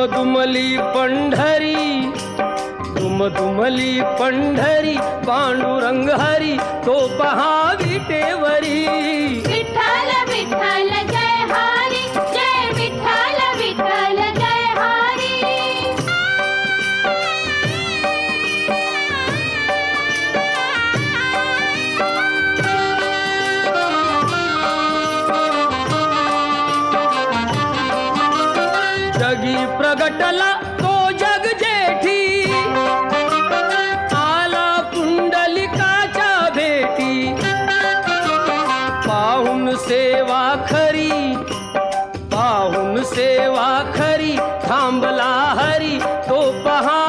दुमदुमली पंढरी दुमदुमली पंढरी पांडुरंग हरी तो पहा विटे जगी प्रगटला तो जग जेठी. आला पुंडलिकाच्या भेटी. पाहून सेवा खरी पाहून सेवा खरी थांबला हरी तो पहा